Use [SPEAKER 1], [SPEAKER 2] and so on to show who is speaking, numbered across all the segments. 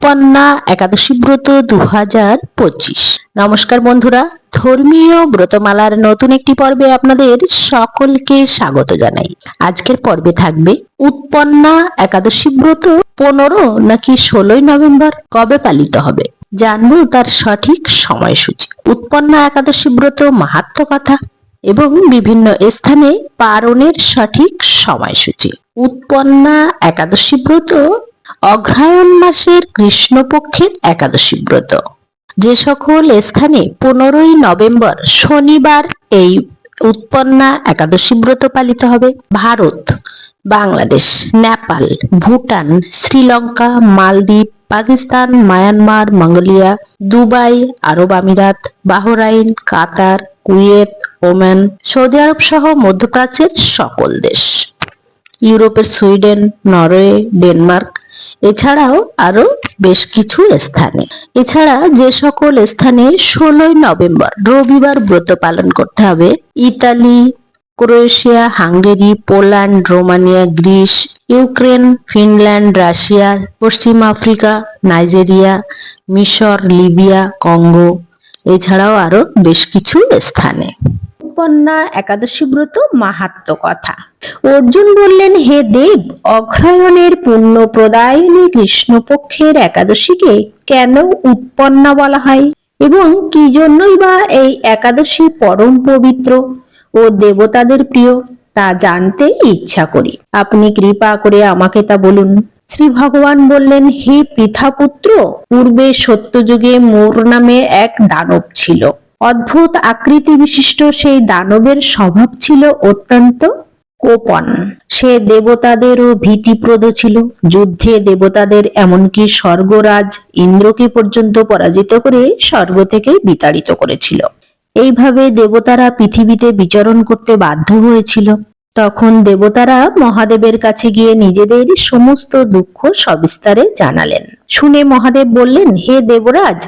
[SPEAKER 1] উৎপন্না একাদশী ব্রত দু হাজার পঁচিশ। নমস্কার বন্ধুরা, ধর্মীয় ব্রতমালার নতুন একটি পর্বে আপনাদের সকলকে স্বাগত জানাই। আজকের পর্বে থাকবে উৎপন্না একাদশী ব্রত পনেরো নাকি ষোলোই নভেম্বর কবে পালিত হবে? জানব তার সঠিক সময়সূচি। উৎপন্না একাদশী ব্রত মাহাত্ম কথা এবং বিভিন্ন স্থানে পারণের সঠিক সময়সূচি। উৎপন্না একাদশী ব্রত অগ্রহায়ণ মাসের কৃষ্ণপক্ষের একাদশী ব্রত। যে সকল স্থানে পনেরোই নভেম্বর শনিবার এই উৎপন্না একাদশী ব্রত পালিত হবে। Bharat, Bangladesh, Nepal, Bhutan, Sri Lanka, Maldives, Pakistan, Myanmar, Mongolia, Dubai, Arab Emirates, Bahrain, Qatar, Kuwait, Oman, Saudi Arab সহ মধ্যপ্রাচ্যের সকল দেশ। ইউরোপের সুইডেন, নরওয়ে, ডেনমার্ক, এছাড়াও আরও বেশ কিছু স্থানে। এছাড়া যে সকল স্থানে ষোলোই নভেম্বর রবিবার ব্রত পালন করতে হবে। Italy, Croatia, Hungary, Poland, Romania, Greece, Ukraine, Finland, Russia, পশ্চিম আফ্রিকা, নাইজেরিয়া, মিশর, লিবিয়া, কঙ্গো, এছাড়াও আরও বেশ কিছু স্থানে। উপন্যা একাদশী ব্রত মাহাত্ম কথা। অর্জুন বললেন, হে দেব অগ্রহায়ণের পুণ্য প্রদায়নী কৃষ্ণপক্ষের একাদশীকে কেন উৎপন্না বলা হয়? এবং কি জন্যই বা এই একাদশী পরম পবিত্র ও দেবতাদের প্রিয়, তা জানতে ইচ্ছা করি। আপনি কৃপা করে আমাকে তা বলুন। শ্রী ভগবান বললেন, হে পৃথাপুত্র, পূর্বে সত্যযুগে মোর নামে এক দানব ছিল। অদ্ভুত আকৃতি বিশিষ্ট সেই দানবের স্বভাব ছিল অত্যন্ত কোপন। সে দেবতাদেরও ভীতিপ্রদ ছিল। যুদ্ধে দেবতাদের এমনকি স্বর্গরাজ ইন্দ্রকে পর্যন্ত পরাজিত করে স্বর্গ থেকে বিতাড়িত করেছিল। এইভাবে দেবতারা পৃথিবীতে বিচরণ করতে বাধ্য হয়েছিল। তখন দেবতারা মহাদেবের কাছে গিয়ে নিজেদের সমস্ত দুঃখ সবিস্তারে জানালেন। শুনে মহাদেব বললেন, হে দেবরাজ,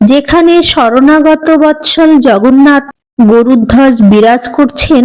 [SPEAKER 1] যেখানে শরণাগত বৎসল জগন্নাথ গরুধ্বজ বিরাজ করছেন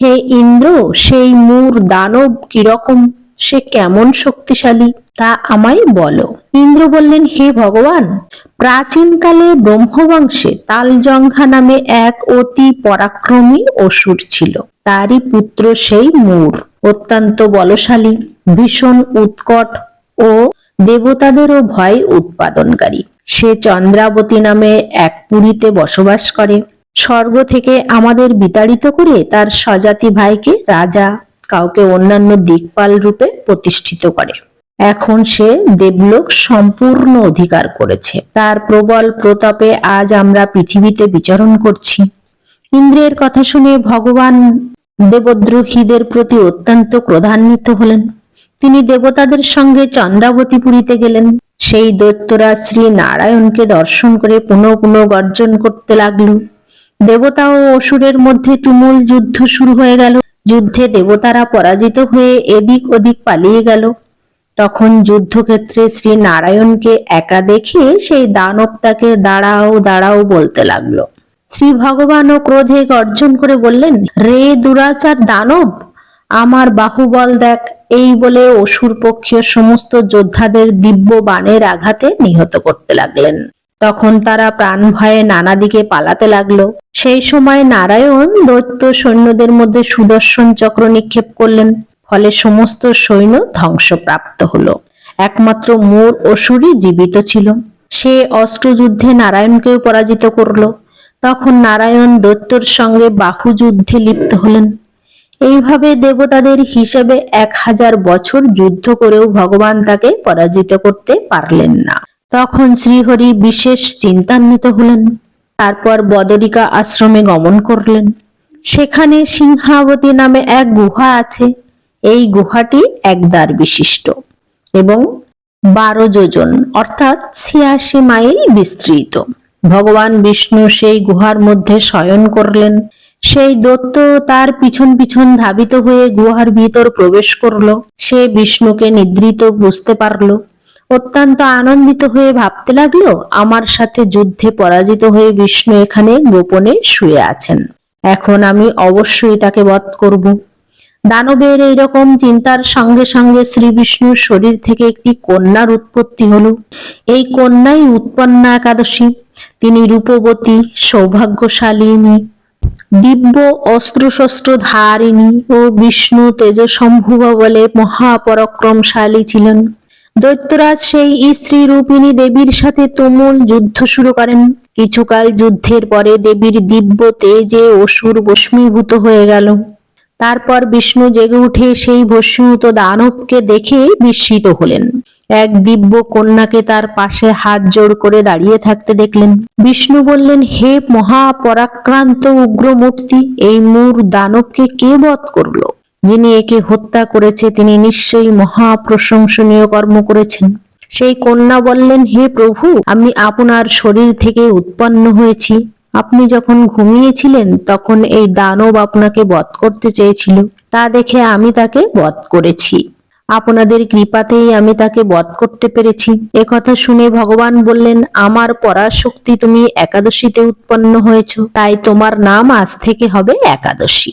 [SPEAKER 1] হে ইন্দ্র, সেই মূর দানব কীরকম? সে কেমন শক্তিশালী? তা আমায় বলো। ইন্দ্র বললেন, হে ভগবান, প্রাচীনকালে ব্রহ্মবংশে তালজঙ্ঘা নামে এক অতি পরাক্রমী অসুর ছিল। তারই পুত্র সেই মূর। অত্যন্ত বলশালী, ভীষণ উৎকট ও দেবতাদেরও ভয় উৎপাদনকারী। সে চন্দ্রাবতী নামে এক পুরীতে বসবাস করে। স্বর্গ থেকে আমাদের বিতাড়িত করে তার স্বজাতি ভাইকে রাজা, কাউকে অন্যান্য দিকপাল রূপে প্রতিষ্ঠিত করে। এখন সে দেবলোক সম্পূর্ণ অধিকার করেছে। তার প্রবল প্রতাপে আজ আমরা পৃথিবীতে বিচরণ করছি। ইন্দ্রের কথা শুনে ভগবান দেবদ্রোহীদের প্রতি অত্যন্ত ক্রধান্বিত হলেন। তিনি দেবতাদের সঙ্গে চন্দ্রাবতীপুরীতে গেলেন। সেই দৈত্যরা শ্রী নারায়ণকে দর্শন করে পুনঃ পুনঃ গর্জন করতে লাগল। দেবতা ও অসুরের মধ্যে তুমুল যুদ্ধ শুরু হয়ে গেল। যুদ্ধে দেবতারা পরাজিত হয়ে এদিক ওদিক পালিয়ে গেল। তখন যুদ্ধক্ষেত্রে শ্রী নারায়ণকে একা দেখে সেই দানব তাকে দাঁড়াও দাঁড়াও বলতে লাগল। শ্রী ভগবানও ক্রোধে গর্জন করে বললেন, রে দুরাচার দানব, আমার বাহুবল দেখ, এই বলে অসুর পক্ষীয় সমস্ত যোদ্ধাদের দিব্য বাণের আঘাতে নিহত করতে লাগলেন। তখন তারা প্রাণ ভয়ে নানা দিকে পালাতে লাগল। সেই সময় নারায়ণ দৈত্য সৈন্যদের মধ্যে সুদর্শন চক্র নিক্ষেপ করলেন। ফলে সমস্ত সৈন্য ধ্বংসপ্রাপ্ত হলো। একমাত্র মোর অসুরই জীবিত ছিল। সে অস্ত্রযুদ্ধে নারায়ণকেও পরাজিত করল। তখন নারায়ণ দৈত্যর সঙ্গে বাহু যুদ্ধে লিপ্ত হলেন। এইভাবে দেবতাদের হিসেবে এক হাজার বছর যুদ্ধ করেও ভগবান তাকে পরাজিত করতে পারলেন না। তখন শ্রীহরি বিশেষ চিন্তান্বিত হলেন। তারপর বদরিকা আশ্রমে গমন করলেন। সেখানে সিংহাবতী নামে এক গুহা আছে। এই গুহাটি একদার বিশিষ্ট এবং বারো যোজন, অর্থাৎ ছিয়াশি মাইল বিস্তৃত। ভগবান বিষ্ণু সেই গুহার মধ্যে শয়ন করলেন। সেই দত্ত তার পিছন পিছন ধাবিত হয়ে গুহার ভিতর প্রবেশ করল। সে বিষ্ণুকে নিদ্রিত বুঝতে পারল। অত্যন্ত আনন্দিত হয়ে ভাবতে লাগল, আমার সাথে যুদ্ধে পরাজিত হয়ে বিষ্ণু এখানে গোপনে শুয়ে আছেন। এখন আমি অবশ্যই তাকে বধ করব। দানবের এইরকম চিন্তার সঙ্গে সঙ্গে শ্রী বিষ্ণুর শরীর থেকে একটি কন্যার উৎপত্তি হলো। এই কন্যাই উৎপন্না একাদশী। তিনি রূপবতী সৌভাগ্যশালিনী দিব্য অস্ত্রশস্ত্র ধারিণী ও বিষ্ণু তেজসম্ভুব বলে মহাপরাক্রমশালী ছিলেন। দৈত্যরাজ সেই স্ত্রী রূপিণী দেবীর সাথে তুমুল যুদ্ধ শুরু করেন। কিছুকাল যুদ্ধের পরে দেবীর দিব্য তেজে অসুর বস্মীভূত হয়ে গেল। তারপর বিষ্ণু জেগে উঠে সেই ভস্মীভূত দানবকে দেখে বিস্মিত হলেন। এক দিব্য কন্যাকে তার পাশে হাত জোড় করে দাঁড়িয়ে থাকতে দেখলেন। বিষ্ণু বললেন, হে মহাপরাক্রান্ত উগ্রমূর্তি, এই মূর দানবকে কে বধ করল? যিনি একে হত্যা করেছে, তিনি নিশ্চয়ই মহা প্রশংসনীয় কর্ম করেছেন। সেই কন্যা বললেন, হে প্রভু, আমি আপনার শরীর থেকে উৎপন্ন হয়েছি। আপনি যখন ঘুমিয়েছিলেন, তখন এই দানব আপনাকে বধ করতে চেয়েছিল। তা দেখে আমি তাকে বধ করেছি। আপনাদের কৃপাতেই আমি তাকে বধ করতে পেরেছি। একথা শুনে ভগবান বললেন, আমার পরাশক্তি তুমি একাদশীতে উৎপন্ন হয়েছ। তাই তোমার নাম আজ থেকে হবে একাদশী।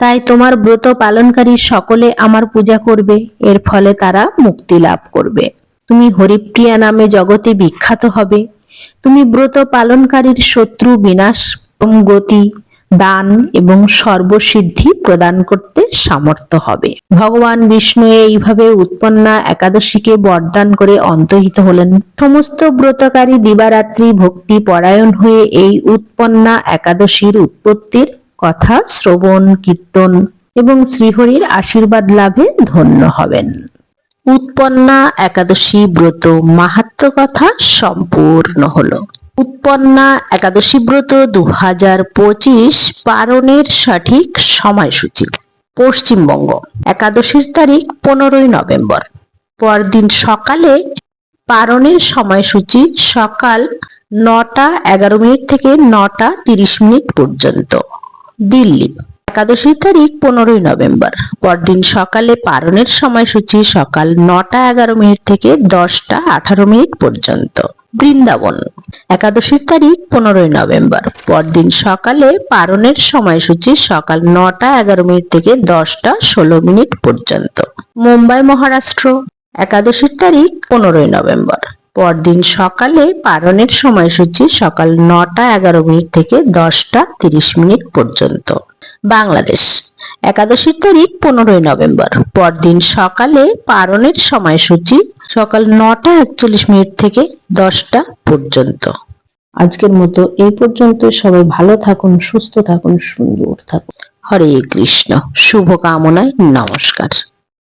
[SPEAKER 1] তাই তোমার ব্রত পালনকারী সকলে আমার পূজা করবে। এর ফলে তারা মুক্তি লাভ করবে। তুমি হরিপ্রিয়া নামে জগতে বিখ্যাত হবে। তুমি ব্রত পালনকারীর শত্রু বিনাশ গতি, দান এবং সর্বসিদ্ধি প্রদান করতে সামর্থ্য হবে। ভগবান বিষ্ণু এইভাবে উৎপন্না একাদশীকে বরদান করে অন্তহিত হলেন। সমস্ত ব্রতকারী দিবারাত্রি ভক্তি পরায়ণ হয়ে এই উৎপন্না একাদশীর উৎপত্তির কথা, শ্রবণ, কীর্তন এবং শ্রীহরির আশীর্বাদ লাভে ধন্য হবেন। উৎপন্না একাদশী ব্রত মাহাত্ম কথা সম্পূর্ণ হলো। উৎপন্না একাদশী ব্রত দু হাজার পঁচিশ পালনের সঠিক সময়সূচি। পশ্চিমবঙ্গ, একাদশীর তারিখ পনেরোই নভেম্বর। পরদিন সকালে পারণের সময়সূচি সকাল নটা এগারো মিনিট থেকে নটা তিরিশ মিনিট পর্যন্ত। দিল্লি। একাদশী তারিখ পনেরোই নভেম্বর। পরদিন সকালে পারণের সময়সূচি সকাল নটা এগারো মিনিট থেকে দশটা আঠারো মিনিট পর্যন্ত। বৃন্দাবন। একাদশীর তারিখ পনেরোই নভেম্বর। পরদিন সকালে পারণের সময়সূচি সকাল নটা এগারো মিনিট থেকে দশটা ষোলো মিনিট পর্যন্ত। মুম্বাই মহারাষ্ট্র। একাদশীর তারিখ পনেরোই নভেম্বর। পরদিন সকালে পালনের সময়সূচি সকাল নটা এগারো মিনিট থেকে দশটা তিরিশ মিনিট পর্যন্ত। বাংলাদেশ একাদশীর তারিখ পনেরোই নভেম্বর। পরদিন সকালে পালনের সময়সূচি সকাল নটা একচল্লিশ মিনিট থেকে দশটা পর্যন্ত। আজকের মতো এই পর্যন্ত। সবাই ভালো থাকুন সুস্থ থাকুন সুন্দর থাকুন। হরে কৃষ্ণ। শুভ কামনায় নমস্কার।